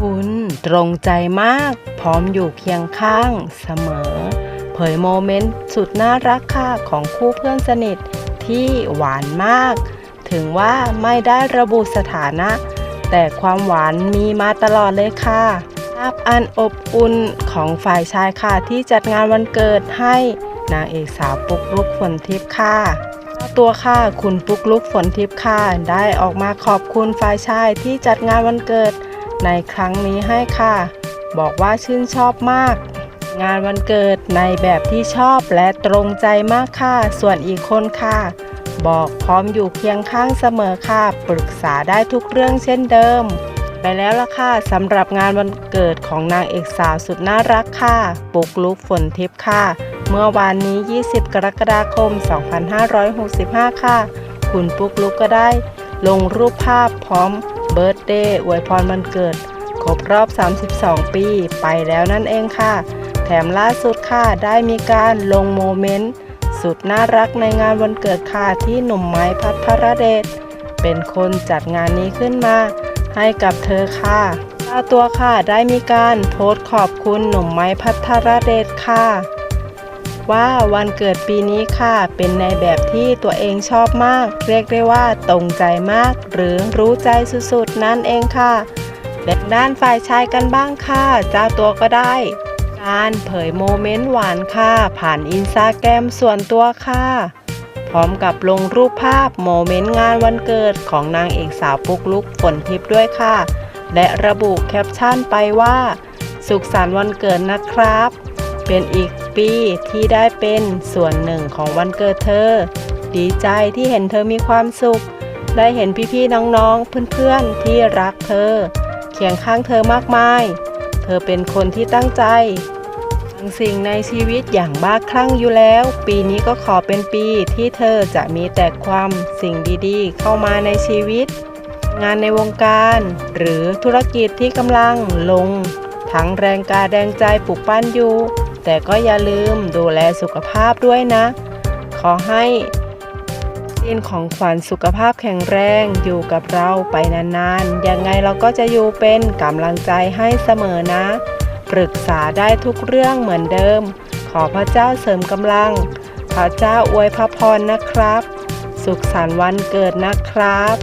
คุณตรงใจมาก พร้อมอยู่เคียงข้างเสมอ เผยโมเมนต์สุดน่ารักค่ะของคู่เพื่อนสนิทที่หวานมาก ถึงว่าไม่ได้ระบุสถานะ แต่ความหวานมีมาตลอดเลยค่ะภาพอันอบอุ่นของฝ่ายชายค่ะที่จัดงานวันเกิดให้นางเอกสาวปุกลุกฝนทิพย์ค่ะเจ้าตัวค่ะคุณปุกลุกฝนทิพย์ค่ะได้ออกมาขอบคุณฝ่ายชายที่จัดงานวันเกิด ในครั้งนี้ให้ค่ะ บอกว่าชื่นชอบมาก งานวันเกิดในแบบที่ชอบและตรงใจมากค่ะ ส่วนอีกคนค่ะ บอกพร้อมอยู่เคียงข้างเสมอค่ะ ปรึกษาได้ทุกเรื่องเช่นเดิม ไปแล้วล่ะค่ะสำหรับงานวันเกิดของนางเอกสาวสุดน่ารักค่ะ ปุกลุกฝนทิพย์ค่ะ เมื่อวานนี้ 20 กรกฎาคม 2565 ค่ะ คุณปุกลุกก็ได้ ลงรูปภาพพร้อม เบิร์ d เดย์อวยพรวันเกิด ครบรอบ 32 ปี ไปแล้วนั่นเองค่ะ แถมล่าสุดค่ะ ได้มีการลงโมเมนต์ สุดน่ารักในงานวันเกิดค่ะ ที่หนุ่มไม้พัทรเดชเป็นคนจัดงานนี้ขึ้นมา ให้กับเธอค่ะเจ้าตัวค่ะได้มีการโพสต์ขอบคุณหนุ่มไม้พัทรเดชค่ะ ว่าวันเกิดปีนี้ค่ะ เป็นในแบบที่ตัวเองชอบมาก เรียกได้ว่าตรงใจมาก หรือรู้ใจสุดๆ นั่นเองค่ะและด้านฝ่ายชายกันบ้างค่ะ เจ้าตัวก็ได้ การเผยโมเมนต์หวานค่ะ ผ่านอินสตาแกรมส่วนตัวค่ะ พร้อมกับลงรูปภาพโมเมนต์งานวันเกิดของนางเอกสาวปุกลุกฝนทิพย์ด้วยค่ะ และระบุแคปชั่นไปว่า สุขสันต์วันเกิดนะครับ เป็นอีก ปีที่ได้เป็นส่วนหนึ่งของวันเกิดเธอ ดีใจที่เห็นเธอมีความสุข ได้เห็นพี่ๆน้องๆ เพื่อนๆ ที่รักเธอ เคียงข้างเธอมากมาย เธอเป็นคนที่ตั้งใจสิ่งในชีวิตอย่างบ้าคลั่งอยู่แล้ว ปีนี้ก็ขอเป็นปีที่เธอจะมีแต่ความสิ่งดีๆ เข้ามาในชีวิต งานในวงการ หรือธุรกิจที่กำลังลง ทั้งแรงกายแรงใจปลูกปั้นอยู่ แต่ก็อย่าลืมดูแลสุขภาพด้วยนะ ขอให้สินของขวัญสุขภาพแข็งแรงอยู่กับเราไปนานๆ ยังไงเราก็จะอยู่เป็นกำลังใจให้เสมอนะ ปรึกษาได้ทุกเรื่องเหมือนเดิม ขอพระเจ้าเสริมกำลัง พระเจ้าอวยพระพรนะครับ สุขสันต์วันเกิดนะครับ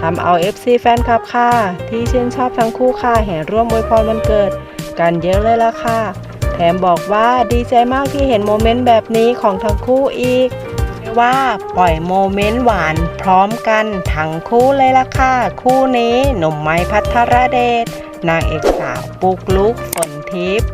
ทำเอา FC แฟนคลับค่ะ ที่ชื่นชอบทั้งคู่ค่ะแห่ร่วมอวยพรวันเกิด กันเยอะเลยล่ะค่ะ แถมบอกว่าดีใจมากที่เห็นโมเมนต์แบบนี้ของทั้งคู่อีกว่าปล่อยโมเมนต์หวานพร้อมกันทั้งคู่เลยล่ะค่ะ คู่นี้หนุ่มไม้พัทรเดชนางเอกสาวปุกลุกฝนทิพย์